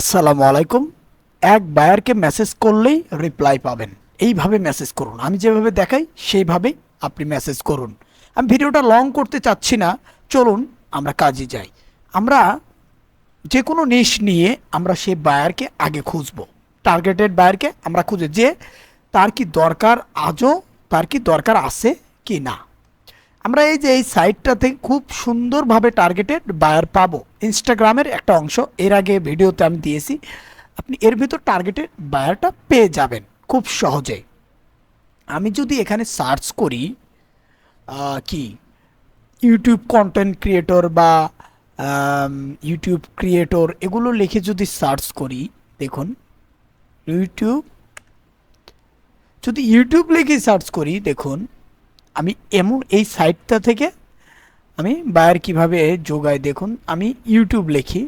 আসসালামু আলাইকুম। এক বায়ারকে মেসেজ করলেই রিপ্লাই পাবেন। এইভাবে মেসেজ করুন। আমি যেভাবে দেখাই সেইভাবেই আপনি মেসেজ করুন। আমি ভিডিওটা লং করতে চাচ্ছি না। চলুন, আমরা কাজে যাই। আমরা যে কোনো নিশ নিয়ে আমরা সেই বায়ারকে আগে খুঁজবো। টার্গেটেড বায়ারকে আমরা খুঁজে যে তার কি দরকার আজও, তার কি দরকার আছে কি না। আমরা এই যে এই সাইটটাতে খুব সুন্দরভাবে টার্গেটেড বায়ার পাবো। ইনস্টাগ্রামের একটা অংশ, এর আগে ভিডিওতে আমি দিয়েছি, আপনি এর ভিতর টার্গেটেড বায়ারটা পেয়ে যাবেন খুব সহজে। আমি যদি এখানে সার্চ করি কি? ইউটিউব কন্টেন্ট ক্রিয়েটর বা ইউটিউব ক্রিয়েটর এগুলো লিখে যদি সার্চ করি, দেখুন ইউটিউব যদি ইউটিউব লিখে সার্চ করি, দেখুন আমি এমন এই সাইটটা থেকে আমি বায়ার কীভাবে যোগাই দেখুন, আমি ইউটিউব লিখি।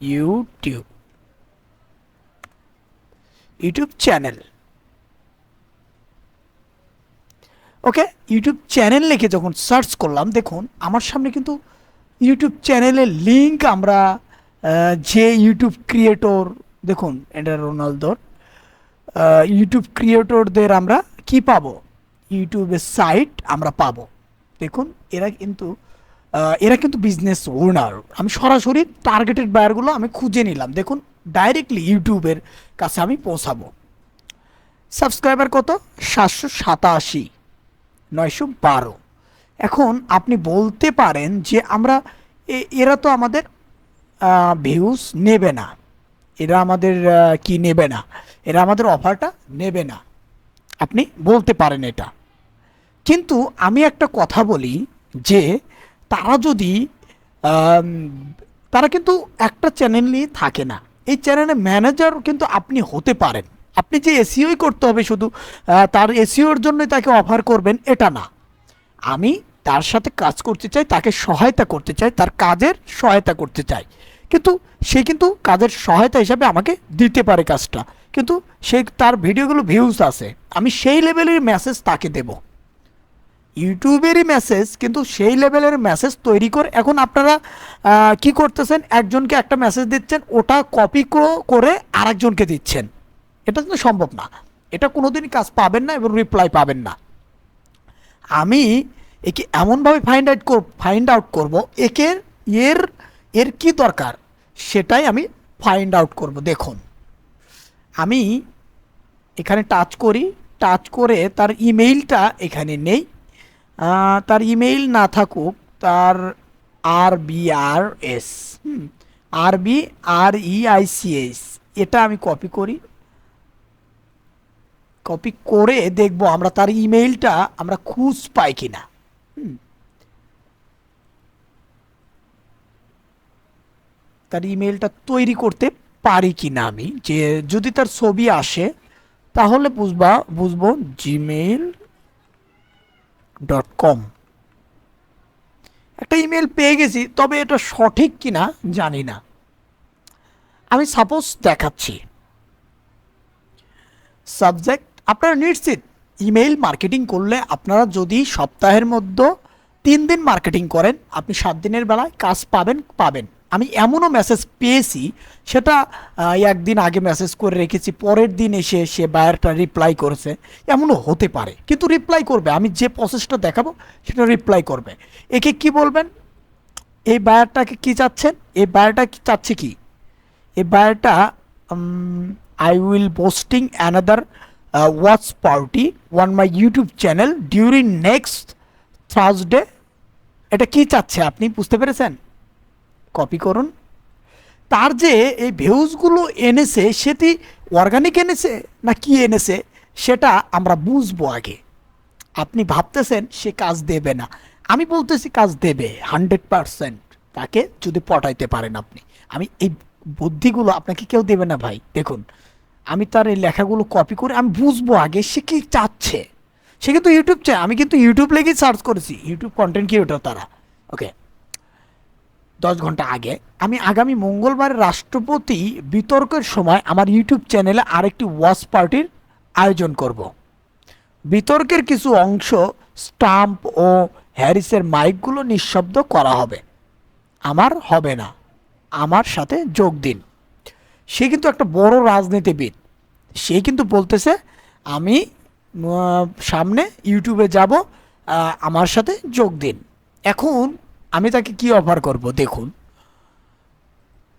YouTube YouTube channel okay YouTube channel লিখে যখন সার্চ করলাম, দেখুন, আমার সামনে কিন্তু ইউটিউব চ্যানেলের লিংক আমরা যে ইউটিউব ক্রিয়েটর দেখুন, এটা রোনালদোর ইউটিউব ক্রিয়েটরদের আমরা কি পাবো? ইউটিউবের সাইট আমরা পাবো। দেখুন, এরা কিন্তু এরা কিন্তু বিজনেস ওনার আমি সরাসরি টার্গেটেড বায়ারগুলো আমি খুঁজে নিলাম। দেখুন ডাইরেক্টলি ইউটিউবের কাছে আমি পৌঁছাবো। সাবস্ক্রাইবার কত? সাতশো সাতাশি, নয়শো বারো। এখন আপনি বলতে পারেন যে আমরা এরা তো আমাদের ভিউজ নেবে না। এরা আমাদের কি নেবে না? এরা আমাদের অফারটা নেবে না। আপনি বলতে পারেন এটা। কিন্তু আমি একটা কথা বলি যে তারা যদি তারা কিন্তু একটা চ্যানেল নিয়ে থাকে না। এই চ্যানেলের ম্যানেজার কিন্তু আপনি হতে পারেন। আপনি যে এসিওই করতে হবে শুধু তার এসিওর জন্যই তাকে অফার করবেন, এটা না। আমি তার সাথে কাজ করতে চাই, তাকে সহায়তা করতে চাই, তার কাজের সহায়তা করতে চাই। কিন্তু সে কিন্তু কাজের সহায়তা হিসাবে আমাকে দিতে পারে কাজটা। কিন্তু সে তার ভিডিওগুলো ভিউজ আছে আমি সেই লেভেলের মেসেজ তাকে দেব। ইউটিউবেরই মেসেজ কিন্তু সেই লেভেলের মেসেজ তৈরি করে এখন আপনারা কি করতেছেন? একজনকে একটা মেসেজ দিচ্ছেন, ওটা কপি করে আরেকজনকে দিচ্ছেন। এটা কিন্তু সম্ভব না। এটা কোনোদিনই কাজ পাবেন না এবং রিপ্লাই পাবেন না। আমি একে এমনভাবে ফাইন্ড আউট কর ফাইন্ড আউট করব, একে এর এর কি দরকার? সেটাই আমি ফাইন্ড আউট করব। দেখুন, আমি এখানে টাচ করি টাচ করে তার ইমেইলটা এখানে নেই। তার ইমেইল না থাকুক, তার R B R S R B R E I C S এটা আমি কপি করি কপি করে দেখব আমরা তার ইমেইলটা আমরা খুঁজ পাই কিনা হুম। তার ইমেইলটা তৈরি করতে পারি কিনা আমি, যে যদি তার ছবি আসে, তাহলে বুঝবা বুঝব জিমেইল ডট কম একটা ইমেল পেয়ে গেছি, তবে এটা সঠিক কিনা জানি না। আমি সাপোজ দেখাচ্ছি। সাবজেক্ট আপনারা নিশ্চিত ইমেইল মার্কেটিং করলে আপনারা যদি সপ্তাহের মধ্যে তিন দিন মার্কেটিং করেন, আপনি সাত দিনের বেলায় কাজ পাবেন পাবেন। আমি এমনও মেসেজ পেয়েছি, সেটা একদিন আগে মেসেজ করে রেখেছি, পরের দিন এসে সে বায়ারটা রিপ্লাই করেছে। এমনও হতে পারে, কিন্তু রিপ্লাই করবে। আমি যে প্রসেসটা দেখাবো, সেটা রিপ্লাই করবে। একে কি বলবেন? এই বায়ারটাকে কি চাচ্ছেন? এই বায়ারটা কি চাচ্ছে কি? এই বায়ারটা I will posting another watch party one my YouTube channel during next Thursday এটা কি চাচ্ছে আপনি? বুঝতে পেরেছেন? কপি করুন। তার যে এই ভিউজগুলো এনেছে, সেটি অর্গানিক এনেছে না কি এনেছে, সেটা আমরা বুঝব আগে। আপনি ভাবতেছেন সে কাজ দেবে না। আমি বলতেছি কাজ দেবে হান্ড্রেড পারসেন্ট তাকে যদি পটাইতে পারেন আপনি। আমি এই বুদ্ধিগুলো আপনাকে কেউ দেবে না ভাই। দেখুন, আমি তার এই লেখাগুলো কপি করে আমি বুঝব আগে সে কি চাচ্ছে। সে কিন্তু ইউটিউব চায় আমি কিন্তু ইউটিউব লেগেই সার্চ করেছি। ইউটিউব কন্টেন্ট ক্রিয়েটর তারা। ওকে দশ ঘণ্টা আগে, আমি আগামী মঙ্গলবার রাষ্ট্রপতি বিতর্কের সময় আমার ইউটিউব চ্যানেলে আরেকটি ওয়াচ পার্টির আয়োজন করব। বিতর্কের কিছু অংশ স্টাম্প ও হ্যারিসের মাইকগুলো নিঃশব্দ করা হবে। আমার হবে না, আমার সাথে যোগ দিন। সে কিন্তু একটা বড় রাজনীতিবিদ। সে কিন্তু বলতেছে, আমি সামনে ইউটিউবে যাব আমার সাথে যোগ দিন। এখন আমি তাকে কি অফার করব? দেখুন।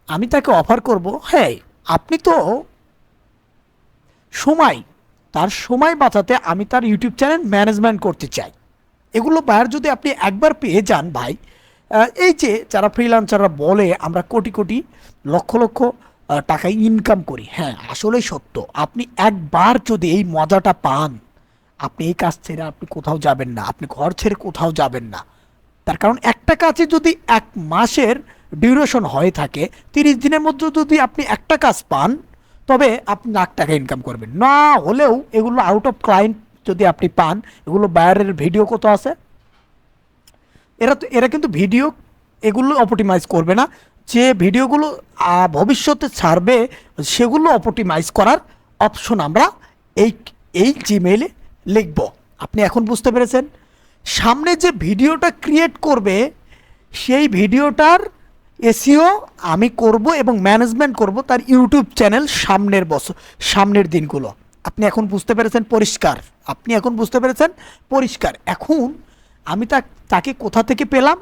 আমি তাকে অফার করব হ্যাঁ আপনি তো সময় তার সময় বাঁচাতে আমি তার ইউটিউব চ্যানেল ম্যানেজমেন্ট করতে চাই। এগুলো বায়ার যদি আপনি একবার পেয়ে যান ভাই এই যে যারা ফ্রিলান্সাররা বলে আমরা কোটি কোটি লক্ষ লক্ষ আহ, টাকা ইনকাম করি হ্যাঁ আসলেই সত্য। আপনি একবার যদি এই মজাটা পান আপনি এই কাজ ছেড়ে আপনি কোথাও যাবেন না আপনি ঘর ছেড়ে কোথাও যাবেন না। তার কারণ একটা কাজে যদি এক মাসের ডিউরেশন হয়ে থাকে, তিরিশ দিনের মধ্যে যদি আপনি একটা কাজ পান, তবে আপনি লাখ টাকা ইনকাম করবেন। না হলেও এগুলো আউট অফ ক্লায়েন্ট যদি আপনি পান, এগুলো বায়ারের ভিডিও কত আছে? এরা তো, এরা কিন্তু ভিডিও এগুলো অপটিমাইজ করবে না। যে ভিডিওগুলো ভবিষ্যতে ছাড়বে, সেগুলো অপটিমাইজ করার অপশন আমরা এই এই জিমেইলে লিখব। আপনি এখন বুঝতে পেরেছেন? সামনে যে ভিডিওটা ক্রিয়েট করবে, সেই ভিডিওটার এসিও আমি করব এবং ম্যানেজমেন্ট করব তার ইউটিউব চ্যানেল সামনের বছর, সামনের দিনগুলো। আপনি এখন বুঝতে পেরেছেন পরিষ্কার। আপনি এখন বুঝতে পেরেছেন পরিষ্কার। এখন আমি তা, তাকে কোথা থেকে পেলাম?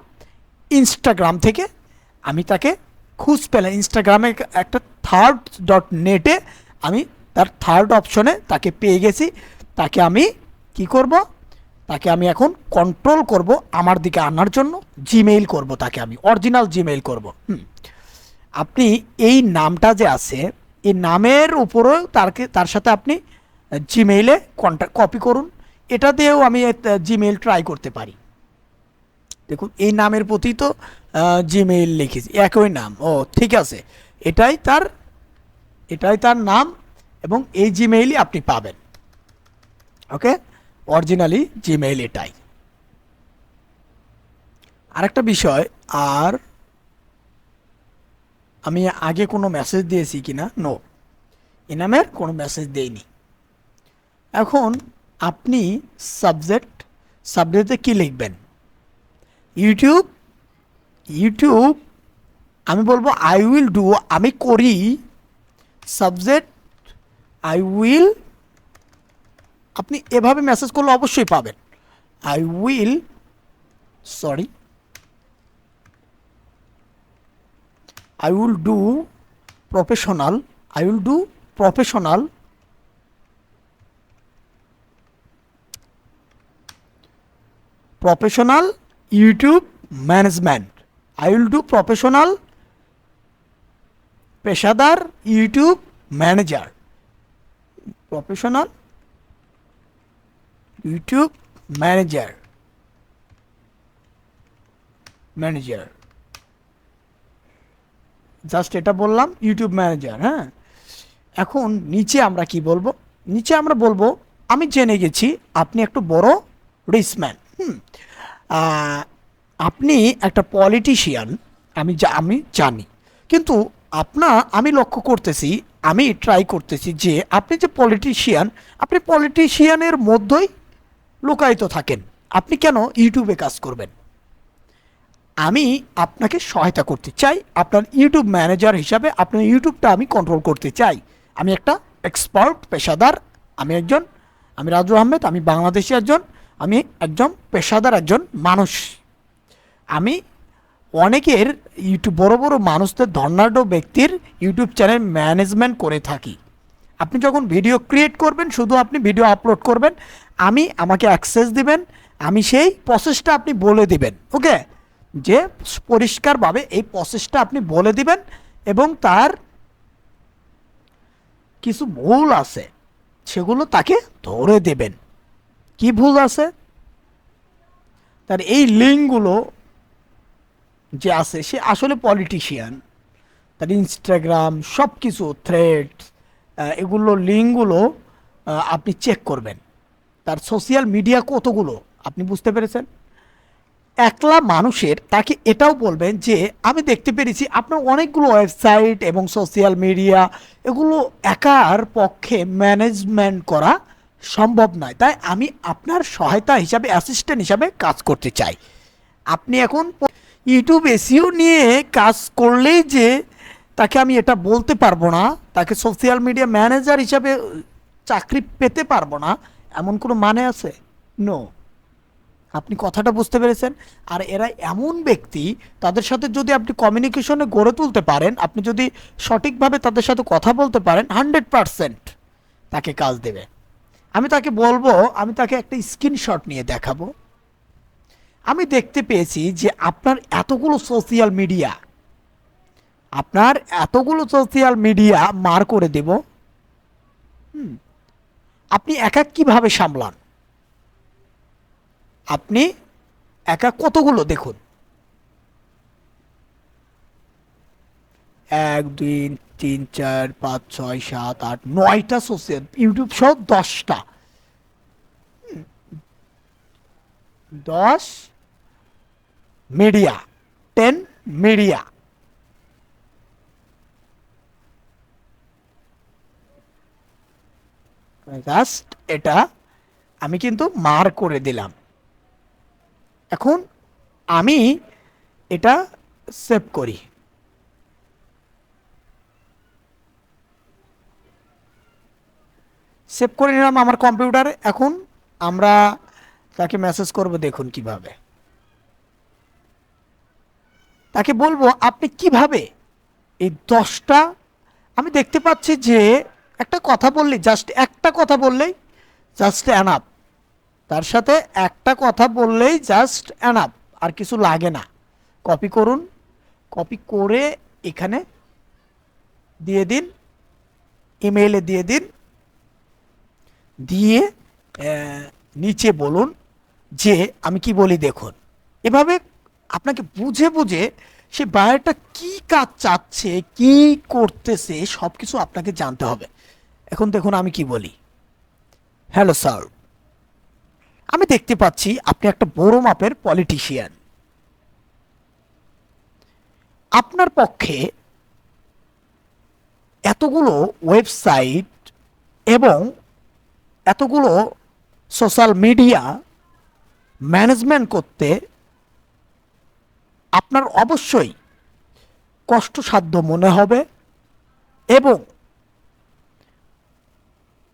ইনস্টাগ্রাম থেকে। আমি তাকে খুঁজ পেলাম। ইনস্টাগ্রামে একটা থার্ড ডট নেটে আমি তার থার্ড অপশনে তাকে পেয়ে গেছি। তাকে আমি কি করব? তাকে আমি এখন কন্ট্রোল করব আমার দিকে আনার জন্য জিমেইল করব তাকে আমি অরিজিনাল জিমেইল করব। আপনি এই নামটা যে আছে, এই নামের উপরেও তারকে, তার সাথে আপনি জিমেইলে কন্ট্যাক্ট কপি করুন। এটা দিয়েও আমি জিমেইল ট্রাই করতে পারি। দেখুন, এই নামের প্রতি তো জিমেইল লিখেছি, একই নাম। ও, ঠিক আছে। এটাই তার এটাই তার নাম এবং এই জিমেইলই আপনি পাবেন। ওকে অরিজিনালি জিমেইল এটাই। আরেকটা বিষয়, আর আমি আগে কোনো মেসেজ দিয়েছি কি না নো ইনামের কোনো মেসেজ দেইনি। এখন আপনি সাবজেক্ট সাবজেক্টে কি লিখবেন? ইউটিউব ইউটিউব আমি বলব আই উইল ডু আমি করি সাবজেক্ট আই উইল আপনি এভাবে মেসেজ করলে অবশ্যই পাবেন। I will sorry I will do professional I will do professional professional YouTube management I will do professional পেশাদার YouTube manager professional YouTube manager. Manager. Just এটা বললাম, ইউটিউব ম্যানেজার হ্যাঁ? এখন নিচে আমরা কি বলব? নিচে আমরা বলব, আমি জেনে গেছি আপনি একটু বড় রিসম্যান হুম? আপনি একটা পলিটিশিয়ান আমি যা আমি জানি। কিন্তু আপনার আমি লক্ষ্য করতেছি, আমি ট্রাই করতেছি যে আপনি যে পলিটিশিয়ান আপনি পলিটিশিয়ানের মধ্যেই লুকায়িত থাকেন। আপনি কেন ইউটিউবে কাজ করবেন? আমি আপনাকে সহায়তা করতে চাই। আপনার ইউটিউব ম্যানেজার হিসাবে আপনার ইউটিউবটা আমি কন্ট্রোল করতে চাই। আমি একটা এক্সপার্ট পেশাদার, আমি একজন, আমি রাজু আহমেদ, আমি বাংলাদেশি একজন, আমি একজন পেশাদার একজন মানুষ। আমি অনেকের ইউটিউব, বড় বড় মানুষদের ধর্নাঢ্য ব্যক্তির ইউটিউব চ্যানেল ম্যানেজমেন্ট করে থাকি। আপনি যখন ভিডিও ক্রিয়েট করবেন, শুধু আপনি ভিডিও আপলোড করবেন আমি আমাকে অ্যাক্সেস দিবেন, আমি সেই প্রসেসটা আপনি বলে দিবেন ওকে যে পরিষ্কারভাবে এই প্রসেসটা আপনি বলে দিবেন এবং তার কিছু ভুল আছে, সেগুলো তাকে ধরে দেবেন। কি ভুল আছে? তার এই লিঙ্কগুলো যে আছে, সে আসলে পলিটিশিয়ান তার ইনস্টাগ্রাম সব কিছু থ্রেড এগুলো লিঙ্কগুলো আপনি চেক করবেন। তার সোশ্যাল মিডিয়া কতগুলো? আপনি বুঝতে পেরেছেন? একলা মানুষের তাকে এটাও বলবেন যে, আমি দেখতে পেরেছি আপনার অনেকগুলো ওয়েবসাইট এবং সোশ্যাল মিডিয়া এগুলো একার পক্ষে ম্যানেজমেন্ট করা সম্ভব নয়। তাই আমি আপনার সহায়তা হিসাবে অ্যাসিস্ট্যান্ট হিসাবে কাজ করতে চাই। আপনি এখন ইউটিউব এসিও নিয়ে কাজ করলেই যে, তাকে আমি এটা বলতে পারব না, তাকে সোশ্যাল মিডিয়া ম্যানেজার হিসাবে চাকরি পেতে পারব না এমন কোনো মানে আছে? নো আপনি কথাটা বুঝতে পেরেছেন। আর এরা এমন ব্যক্তি, তাদের সাথে যদি আপনি কমিউনিকেশনে গড়ে তুলতে পারেন, আপনি যদি সঠিকভাবে তাদের সাথে কথা বলতে পারেন হান্ড্রেড পারসেন্ট তাকে কাজ দেবে। আমি তাকে বলব, আমি তাকে একটা স্ক্রিনশট নিয়ে দেখাবো। আমি দেখতে পেয়েছি যে আপনার এতগুলো সোশ্যাল মিডিয়া আপনার এতগুলো সোশ্যাল মিডিয়া মার করে দেব। হুম। আপনি একা কীভাবে সামলান? আপনি একা কতগুলো দেখুন? এক, দুই, তিন, চার, পাঁচ, ছয়, সাত, আট, নয়টা সোশ্যাল ইউটিউব সহ দশটা। দশ মিডিয়া টেন মিডিয়া জাস্ট এটা আমি কিন্তু মার করে দিলাম। এখন আমি এটা সেভ করি। সেভ করে নিলাম আমার কম্পিউটারে। এখন আমরা তাকে মেসেজ করব দেখুন কীভাবে। তাকে বলব, আপনি কীভাবে এই দশটা আমি দেখতে পাচ্ছি যে একটা কথা বললেই জাস্ট একটা কথা বললেই জাস্ট অ্যানাপ তার সাথে একটা কথা বললেই জাস্ট অ্যানাপ আর কিছু লাগে না। কপি করুন কপি করে এখানে দিয়ে দিন ইমেইলে দিয়ে দিন, দিয়ে নিচে বলুন যে, আমি কি বলি দেখুন। এভাবে আপনাকে বুঝে বুঝে সে বায়োটা কি কাজ চাচ্ছে, কি করতেছে সব কিছু আপনাকে জানতে হবে। এখন দেখুন আমি কি বলি। হ্যালো স্যার আমি দেখতে পাচ্ছি আপনি একটা বড় মাপের পলিটিশিয়ান আপনার পক্ষে এতগুলো ওয়েবসাইট এবং এতগুলো সোশ্যাল মিডিয়া ম্যানেজমেন্ট করতে আপনার অবশ্যই কষ্টসাধ্য মনে হবে এবং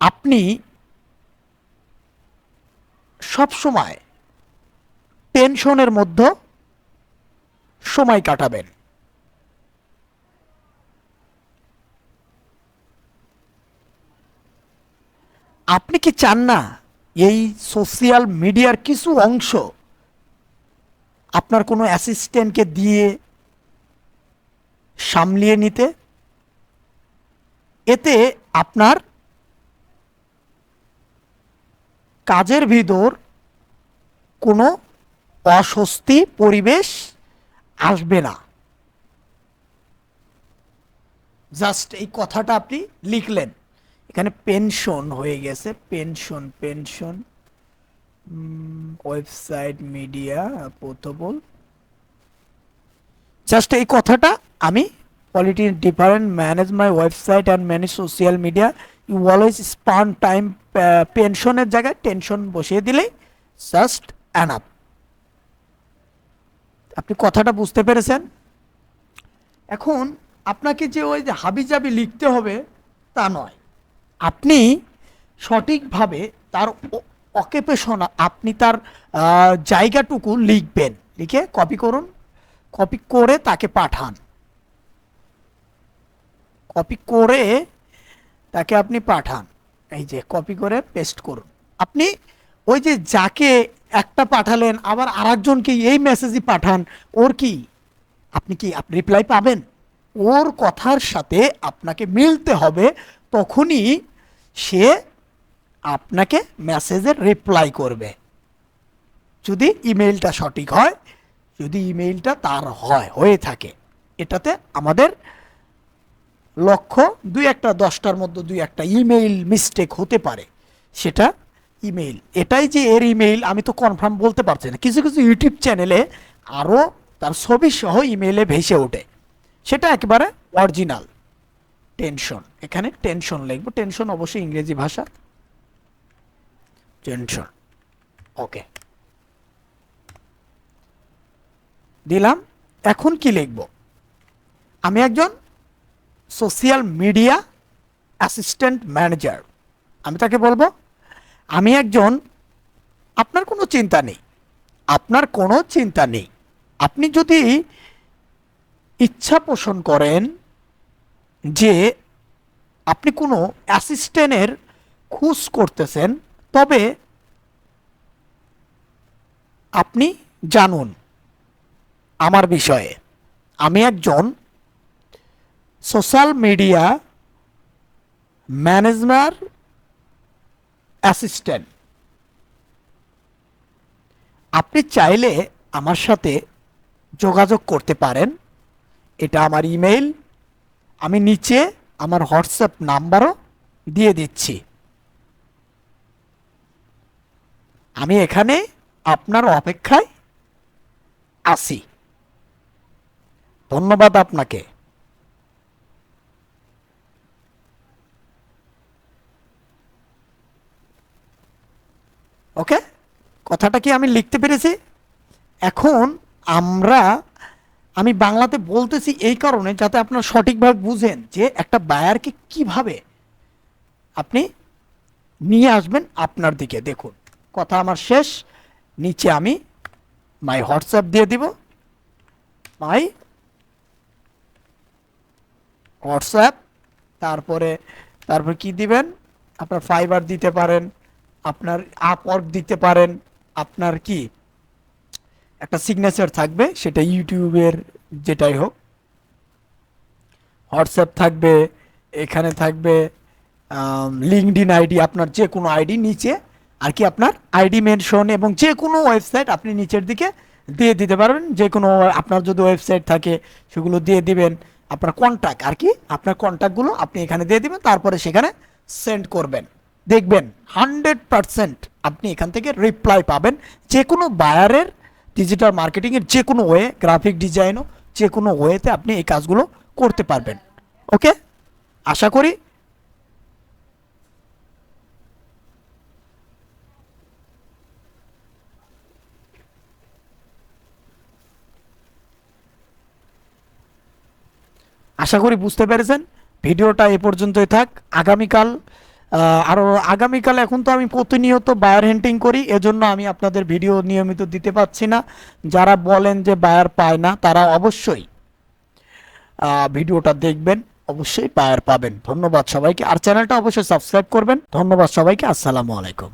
আপনি সব সময় টেনশনের মধ্যে সময় কাটাবেন। আপনি কি চান না এই সোশ্যাল মিডিয়ার কিছু অংশ আপনার কোনো অ্যাসিস্ট্যান্টকে দিয়ে সামলিয়ে নিতে? এতে আপনার কাজের ভিতর কোনো অস্বস্তি, পরিবেশ আসবে না। জাস্ট এই কথাটা আপনি লিখলেন। এখানে পেনশন হয়ে গেছে, pension pension. Website, media portable just এই কথাটা আমি polity different manage my website and manage social media you always span time পেনশনের জায়গায় টেনশন বসিয়ে দিলেই জাস্ট অ্যানাপ আপনি কথাটা বুঝতে পেরেছেন? এখন আপনাকে যে ওই যে হাবিজাবি লিখতে হবে, তা নয়। আপনি সঠিকভাবে তার অকেপেশন আপনি তার জায়গাটুকু লিখবেন। লিখে কপি করুন। কপি করে তাকে পাঠান। কপি করে তাকে আপনি পাঠান। এই যে কপি করে পেস্ট করুন। আপনি ওই যে যাকে একটা পাঠালেন, আবার আরেকজনকে এই মেসেজই পাঠান, ওর কি? আপনি কি আপনি রিপ্লাই পাবেন? ওর কথার সাথে আপনাকে মিলতে হবে, তখনই সে আপনাকে মেসেজের রিপ্লাই করবে। যদি ইমেইলটা সঠিক হয়, যদি ইমেইলটা তার হয়, হয়ে থাকে, এটাতে আমাদের লক্ষ্য দুই একটা দশটার মধ্যে দুই একটা ইমেইল মিস্টেক হতে পারে। সেটা ইমেইল। এটাই যে এর ইমেইল, আমি তো কনফার্ম বলতে পারছি না। কিছু কিছু ইউটিউব চ্যানেলে আরও তার ছবি সহ ইমেইলে ভেসে ওঠে। সেটা একেবারে অরিজিনাল টেনশন এখানে টেনশন লিখব। টেনশন অবশ্যই ইংরেজি ভাষা। টেনশন ওকে দিলাম। এখন কি লিখব? আমি একজন সোশিয়াল মিডিয়া অ্যাসিস্ট্যান্ট ম্যানেজার আমি তাকে বলব, আমি একজন, আপনার কোনো চিন্তা নেই। আপনার কোনো চিন্তা নেই। আপনি যদি ইচ্ছা পোষণ করেন যে আপনি কোনো অ্যাসিস্ট্যান্টের খুঁজ করতেছেন, তবে আপনি জানুন আমার বিষয়ে। আমি একজন সোশ্যাল মিডিয়া ম্যানেজমার অ্যাসিস্ট্যান্ট আপনি চাইলে আমার সাথে যোগাযোগ করতে পারেন। এটা আমার ইমেইল। আমি নিচে আমার হোয়াটসঅ্যাপ নাম্বারও দিয়ে দিচ্ছি। আমি এখানে আপনার অপেক্ষায় আসি ধন্যবাদ আপনাকে। ওকে? কথাটা কি আমি লিখতে পেরেছি? এখন আমরা, আমি বাংলাতে বলতেছি এই কারণে যাতে আপনারা সঠিকভাবে বুঝেন যে একটা বায়ারকে কীভাবে আপনি নিয়ে আসবেন আপনার দিকে। দেখুন, কথা আমার শেষ। নিচে আমি মাই হোয়াটসঅ্যাপ দিয়ে দিব। মাই হোয়াটসঅ্যাপ তারপরে, তারপর কি দিবেন? আপনার ফাইবার দিতে পারেন। আপনার আপওয়ার্ক দিতে পারেন। আপনার কি একটা সিগনেচার থাকবে, সেটা ইউটিউবের যেটাই হোক। হোয়াটসঅ্যাপ থাকবে, এখানে থাকবে লিঙ্কডিন আইডি আপনার যে কোনো আইডি নিচে, আর কি আপনার আইডি মেনশন এবং যে কোনো ওয়েবসাইট আপনি নিচের দিকে দিয়ে দিতে পারবেন। যে কোনো আপনার যদি ওয়েবসাইট থাকে, সেগুলো দিয়ে দিবেন। আপনার কন্ট্যাক্ট আর কি আপনার কন্ট্যাক্টগুলো আপনি এখানে দিয়ে দিবেন, তারপরে সেখানে সেন্ড করবেন। দেখবেন হান্ড্রেড পারসেন্ট আপনি এখান থেকে রিপ্লাই পাবেন যে কোনো বায়ারের ডিজিটাল মার্কেটিংয়ের যে কোনো ওয়ে গ্রাফিক ডিজাইনও যে কোনো ওয়েতে আপনি এই কাজগুলো করতে পারবেন। ওকে আশা করি আশা করি বুঝতে পেরেছেন। ভিডিওটা এ পর্যন্তই থাক। আগামীকাল আরও আগামীকাল এখন তো আমি প্রতিনিয়ত বায়ার হেন্টিং করি, এজন্য আমি আপনাদের ভিডিও নিয়মিত দিতে পারছি না। যারা বলেন যে বায়ার পায় না, তারা অবশ্যই ভিডিওটা দেখবেন, অবশ্যই বায়ার পাবেন। ধন্যবাদ সবাইকে। আর চ্যানেলটা অবশ্যই সাবস্ক্রাইব করবেন। ধন্যবাদ সবাইকে। আসসালামু আলাইকুম।